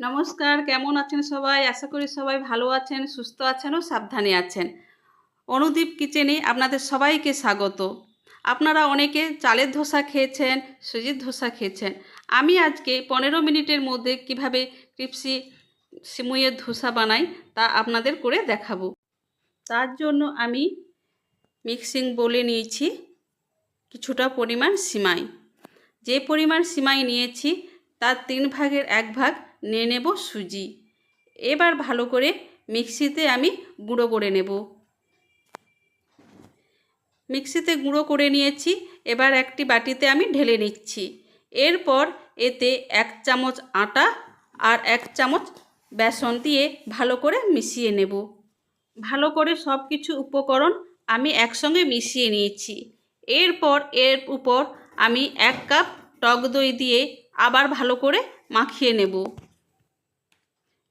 নমস্কার, কেমন আছেন সবাই? আশা করি সবাই ভালো আছেন, সুস্থ আছেন ও সাবধানে আছেন। অনুদীপ কিচেনে আপনাদের সবাইকে স্বাগত। আপনারা অনেকে চালের ধোসা খেয়েছেন, সুজির ধোসা খেয়েছেন। আমি আজকে পনেরো মিনিটের মধ্যে কীভাবে ক্রিপসি সিমুইয়ের ধোসা বানাই তা আপনাদের করে দেখাবো। তার জন্য আমি মিক্সিং বলে নিয়েছি কিছুটা পরিমাণ সিমাই। যে পরিমাণ সিমাই নিয়েছি তার তিন ভাগের এক ভাগ নিয়ে নেব সুজি। এবার ভালো করে মিক্সিতে আমি গুঁড়ো করে নেব। মিক্সিতে গুঁড়ো করে নিয়েছি, এবার একটি বাটিতে আমি ঢেলে নিচ্ছি। এরপর এতে এক চামচ আটা আর এক চামচ বেসন দিয়ে ভালো করে মিশিয়ে নেব। ভালো করে সব কিছু উপকরণ আমি একসঙ্গে মিশিয়ে নিয়েছি। এরপর এর উপর আমি এক কাপ টক দই দিয়ে আবার ভালো করে মাখিয়ে নেব।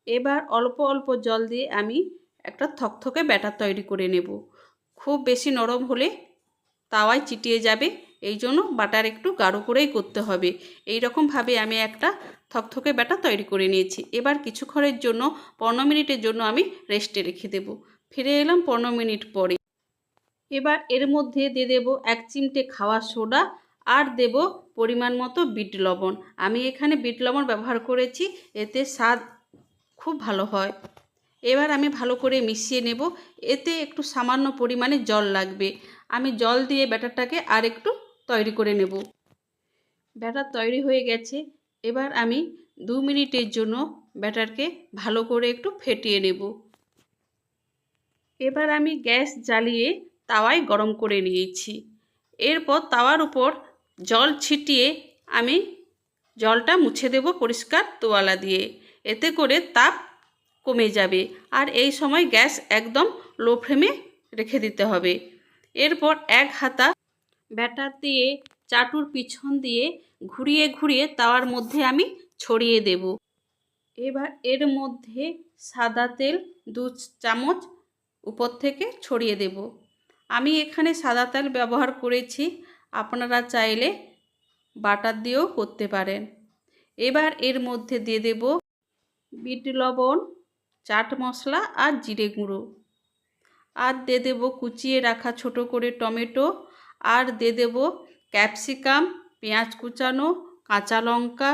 এবার অল্প অল্প জল দিয়ে আমি একটা থকথকে ব্যাটার তৈরি করে নেব। খুব বেশি নরম হলে তাওয়ায় চিটিয়ে যাবে, এই জন্য বাটার একটু গাঢ় করেই করতে হবে। এই রকমভাবে আমি একটা থকথকে ব্যাটার তৈরি করে নিয়েছি। এবার কিছুক্ষণের জন্য, পনেরো মিনিটের জন্য আমি রেস্টে রেখে দেব। ফিরে এলাম পনেরো মিনিট পরে। এবার এর মধ্যে দিয়ে দেব এক চিমটে খাওয়া সোডা আর দেব পরিমাণ মতো বিট লবণ। আমি এখানে বিট লবণ ব্যবহার করেছি, এতে স্বাদ খুব ভালো হয়। এবার আমি ভালো করে মিশিয়ে নেব, এতে একটু সামান্য পরিমাণে জল লাগবে। আমি জল দিয়ে ব্যাটারটাকে আর একটু তৈরি করে নেব। ব্যাটার তৈরি হয়ে গেছে, এবার আমি দু মিনিটের জন্য ব্যাটারকে ভালো করে একটু ফেটিয়ে নেব। এবার আমি গ্যাস জ্বালিয়ে তাওয়ায় গরম করে নিয়েছি। এরপর তাওয়ার উপর জল ছিটিয়ে আমি জলটা মুছে দেব পরিষ্কার তোয়ালা দিয়ে। এতে করে তাপ কমে যাবে। আর এই সময় গ্যাস একদম লো ফ্লেমে রেখে দিতে হবে। এরপর এক হাতা ব্যাটার দিয়ে চাটুর পিছন দিয়ে ঘুরিয়ে ঘুরিয়ে তাওয়ার মধ্যে আমি ছড়িয়ে দেব। এবার এর মধ্যে সাদা তেল দু চামচ উপর থেকে ছড়িয়ে দেব। আমি এখানে সাদা তেল ব্যবহার করেছি। আপনারা চাইলে বাটার দিয়েও করতে পারেন। এবার এর মধ্যে দিয়ে দেব বিট লবণ, চাট মশলা আর জিরে গুঁড়ো। আর দিয়ে দেবো কুচিয়ে রাখা ছোট করে টমেটো। আর দিয়ে দেবো ক্যাপসিকাম, পেঁয়াজ কুচানো, কাঁচা লঙ্কা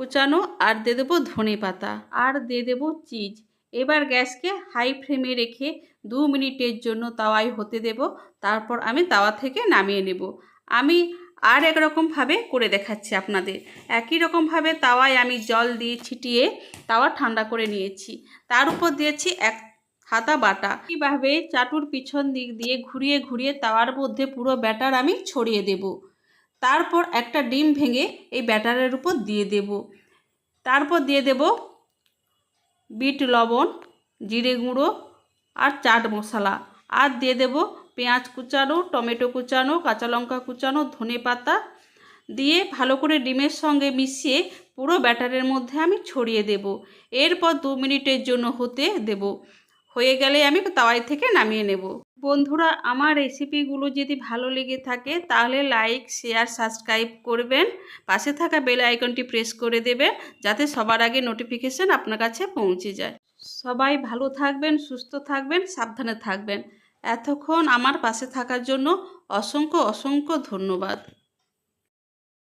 কুচানো আর দিয়ে দেবো ধনে পাতা। আর দিয়ে দেবো চিজ। এবার গ্যাসকে হাই ফ্লেমে রেখে দু মিনিটের জন্য তাওয়ায় হতে দেব। তারপর আমি তাওয়া থেকে নামিয়ে নেব। আমি আর একরকমভাবে করে দেখাচ্ছি আপনাদের। একই রকমভাবে তাওয়ায় আমি জল দিয়ে ছিটিয়ে তাওয়া ঠান্ডা করে নিয়েছি। তার উপর দিয়েছি এক হাতা বাটা। এইভাবে চাটুর পিছন দিক দিয়ে ঘুরিয়ে ঘুরিয়ে তাওয়ার মধ্যে পুরো ব্যাটার আমি ছড়িয়ে দেব। তারপর একটা ডিম ভেঙে এই ব্যাটারের উপর দিয়ে দেব। তারপর দিয়ে দেব বিট লবণ, জিরে গুঁড়ো আর চাট মশলা। আর দিয়ে দেব পেঁয়াজ কুচানো, টমেটো কুচানো, কাঁচা লঙ্কা কুচানো, ধনে পাতা দিয়ে ভালো করে ডিমের সঙ্গে মিশিয়ে পুরো ব্যাটারের মধ্যে আমি ছড়িয়ে দেব। এরপর দু মিনিটের জন্য হতে দেব। হয়ে গেলে আমি তাওয়াই থেকে নামিয়ে নেব। বন্ধুরা, আমার রেসিপিগুলো যদি ভালো লেগে থাকে, তাহলে লাইক, শেয়ার, সাবস্ক্রাইব করবেন। পাশে থাকা বেল আইকনটি প্রেস করে দেবেন, যাতে সবার আগে নোটিফিকেশান আপনার কাছে পৌঁছে যায়। সবাই ভালো থাকবেন, সুস্থ থাকবেন, সাবধানে থাকবেন। এতক্ষণ আমার পাশে থাকার জন্য অসংখ্য অসংখ্য ধন্যবাদ।